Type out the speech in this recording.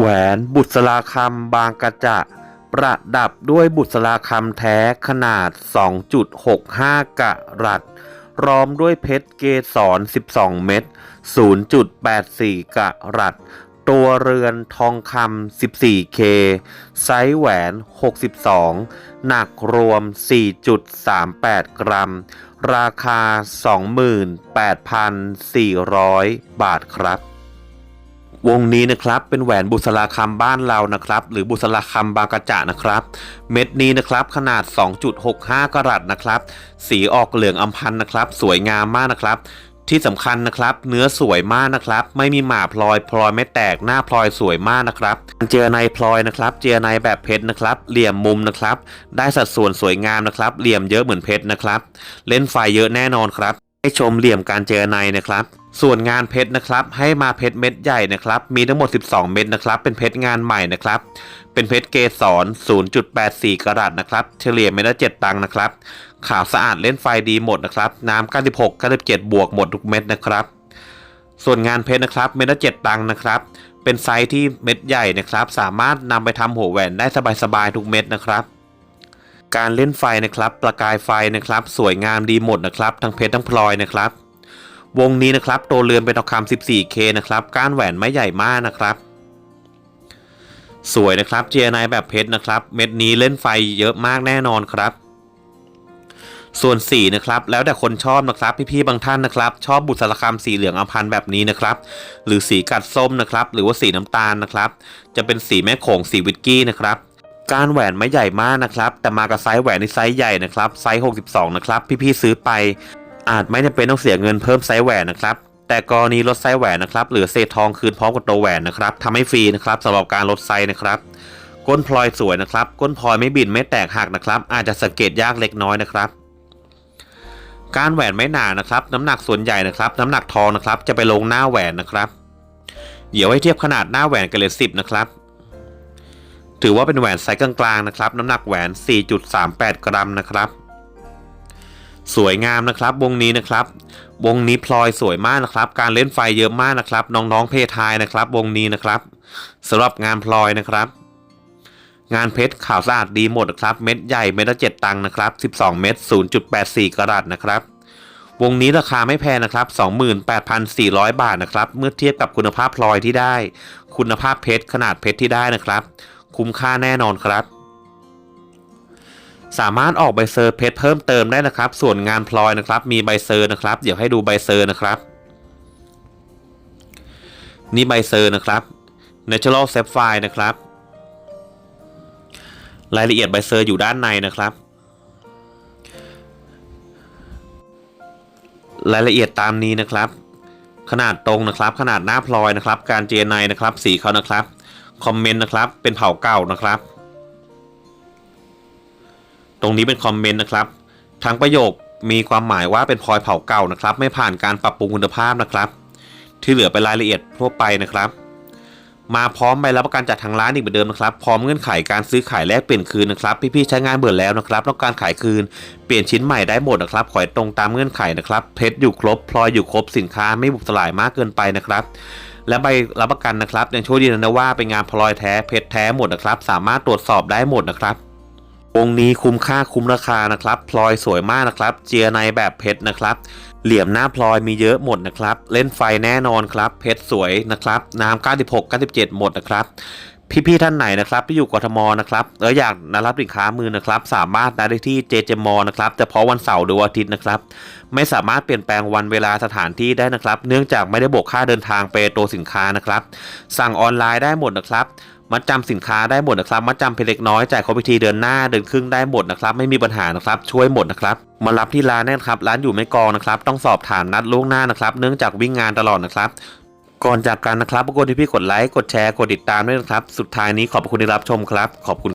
แหวนบุษราคำบางกระจะประดับด้วยบุษราคำแท้ขนาด 2.65 กะรัตร้อมด้วยเพชรเกสร 12 เม็ด 0.84 กะรัต ตัวเรือนทองคำ 14K ไซส์แหวน 62 หนักรวม 4.38 กรัม ราคา 28,400 บาทครับ วงนี้นะครับเป็นแหวนบุษราคำบ้านเรานะครับ หรือบุษราคำบางกระจะนะครับ เม็ดนี้นะครับขนาด 2.65 กรัตนะครับ สีออกเหลืองอำพันนะครับ สวยงามมากนะครับ ที่สำคัญนะครับ เนื้อสวยมากนะครับ ไม่มีหมาพลอยพลอยไม่แตกหน้าพลอยสวยมากนะครับ เจอในพลอยนะครับ เจอในแบบเพชรนะครับ เหลี่ยมมุมนะครับ ได้สัดส่วนสวยงามนะครับ เหลี่ยมเยอะเหมือนเพชรนะครับ เล่นไฟเยอะแน่นอนครับ ให้ชมเหลี่ยมการเจอในนะครับส่วนงานเพชรนะครับ ให้มาเพชรเม็ดใหญ่นะครับ มีทั้งหมด 12 เม็ดนะครับ เป็นเพชรงานใหม่นะครับ เป็นเพชรเกสร0.84 กรัตนะครับ เฉลี่ยเม็ดละ 7 ตังค์นะครับ ขาวสะอาดเล่นไฟดีหมดนะครับ น้ำ96 97 บวกหมดทุกเม็ดนะครับ ส่วนงานเพชรนะครับ เม็ดละ 7 ตังค์นะครับ เป็นไซส์ที่เม็ดใหญ่นะครับ สามารถนำไปทำหัวแหวนได้สบายๆทุกเม็ดนะครับการเล่นไฟนะครับ ประกายไฟนะครับ สวยงามดีหมดนะครับ ทั้งเพชรทั้งพลอยนะครับ วงนี้นะครับตัวเรือนเป็นทองคำ 14K นะครับ ก้านแหวนไม่ใหญ่มากนะครับ สวยนะครับเจไนแบบเพชรนะครับ เม็ดนี้เล่นไฟเยอะมากแน่นอนครับ ส่วนสีนะครับ แล้วแต่คนชอบนะครับ พี่ๆบางท่านนะครับ ชอบบุษรคำสีเหลืองอพันแบบนี้นะครับ หรือสีกัดส้มนะครับ หรือว่าสีน้ำตาลนะครับ จะเป็นสีแม่โขงสีวิตกี้นะครับก้านแหวนไม่ใหญ่มากนะครับ แต่มากับไซส์แหวนในไซส์ใหญ่นะครับ ไซส์ 62 นะครับ พี่ๆซื้อไป อาจไม่จำเป็นต้องเสียเงินเพิ่มไซส์แหวนนะครับ แต่กรณีลดไซส์แหวนนะครับเหลือเศษทองคืนพร้อมกับตัวแหวนนะครับทำให้ฟรีนะครับสำหรับการลดไซส์นะครับ ก้นพลอยสวยนะครับ ก้นพลอยไม่บิดไม่แตกหักนะครับ อาจจะสังเกตยากเล็กน้อยนะครับการแหวนไม่หนานะครับ น้ำหนักส่วนใหญ่นะครับ น้ำหนักทองนะครับ จะไปลงหน้าแหวนนะครับ เดี๋ยวให้เทียบขนาดหน้าแหวนกันเลยสิบนะครับ ถือว่าเป็นแหวนไซส์กลางๆนะครับ น้ำหนักแหวน 4.38 กรัมนะครับ สวยงามนะครับ วงนี้นะครับ วงนี้พลอยสวยมากนะครับ การเล่นไฟเยอะมากนะครับ น้องๆเพทายนะครับ วงนี้นะครับสำหรับงานพลอยนะครับ งานเพชรขาวสะอาดดีหมดนะครับ เม็ดใหญ่เม็ดละเจ็ดตังค์นะครับ12เม็ด0.84กรัตนะครับวงนี้ราคาไม่แพงนะครับ 28,400 บาทนะครับ เมื่อเทียบกับคุณภาพพลอยที่ได้ คุณภาพเพชรขนาดเพชรที่ได้นะครับ คุ้มค่าแน่นอนครับ สามารถออกใบเซอร์เพชรเพิ่มเติมได้นะครับ ส่วนงานพลอยนะครับ มีใบเซอร์นะครับ เดี๋ยวให้ดูใบเซอร์นะครับ นี่ใบเซอร์นะครับ Natural Sapphire นะครับ รายละเอียดใบเซอร์อยู่ด้านในนะครับ รายละเอียดตามนี้นะครับ ขนาดตรงนะครับ ขนาดหน้าพลอยนะครับ การเจนไนนะครับ สีเขานะครับ คอมเมนต์นะครับ เป็นเผาเก่านะครับ ตรงนี้เป็นคอมเมนต์นะครับทั้งประโยคมีความหมายว่าเป็นพลอยเผาเก่านะครับ ไม่ผ่านการปรับปรุงคุณภาพนะครับ ที่เหลือเป็นรายละเอียดทั่วไปนะครับ มาพร้อมใบรับประกันจากทางร้านอีกเหมือนเดิมนะครับ พร้อมเงื่อนไขการซื้อขายแลกเปลี่ยนคืนนะครับ พี่ๆใช้งานเบื่อแล้วนะครับต้องการขายคืน เปลี่ยนชิ้นใหม่ได้หมดนะครับ ขอให้ตรงตามเงื่อนไขนะครับ เพชรอยู่ครบ พลอยอยู่ครบ สินค้าไม่บุกสลายมากเกินไปนะครับและใบรับประกันนะครับยังช่วยยืนยันนะว่าเป็นงานพลอยแท้เพชรแท้หมดนะครับ สามารถตรวจสอบได้หมดนะครับ องค์นี้คุ้มค่าคุ้มราคานะครับพลอยสวยมากนะครับ เจียในแบบเพชรนะครับ เหลี่ยมหน้าพลอยมีเยอะหมดนะครับ เล่นไฟแน่นอนครับ เพชรสวยนะครับน้ำ96 97 หมดนะครับพี่ๆท่านไหนนะครับที่อยู่กทมนะครับแล้วอยากนรับสินค้ามือนะครับ สามารถนัดได้ที่เจเจมอนะครับแต่เพราะวันเสาร์หรือวันอาทิตย์นะครับ ไม่สามารถเปลี่ยนแปลงวันเวลาสถานที่ได้นะครับ เนื่องจากไม่ได้บวกค่าเดินทางไปตัวสินค้านะครับ สั่งออนไลน์ได้หมดนะครับ มัดจำสินค้าได้หมดนะครับ มัดจำเพียงเล็กน้อยจ่ายครบพิธีเดือนหน้าเดือนครึ่งได้หมดนะครับ ไม่มีปัญหานะครับ ช่วยหมดนะครับ มารับที่ร้านนะครับร้านอยู่ไม่กองนะครับ ต้องสอบถามนัดล่วงหน้านะครับ เนื่องจากวิ่งงานตลอดนะครับ ก่อนจากกันนะครับรากวนที่พี่กดไลค์กดแชร์กดติดตามด้วยนะครับ สุดท้ายนี้ขอบคุณที่รับชมครับ ขอบคุณ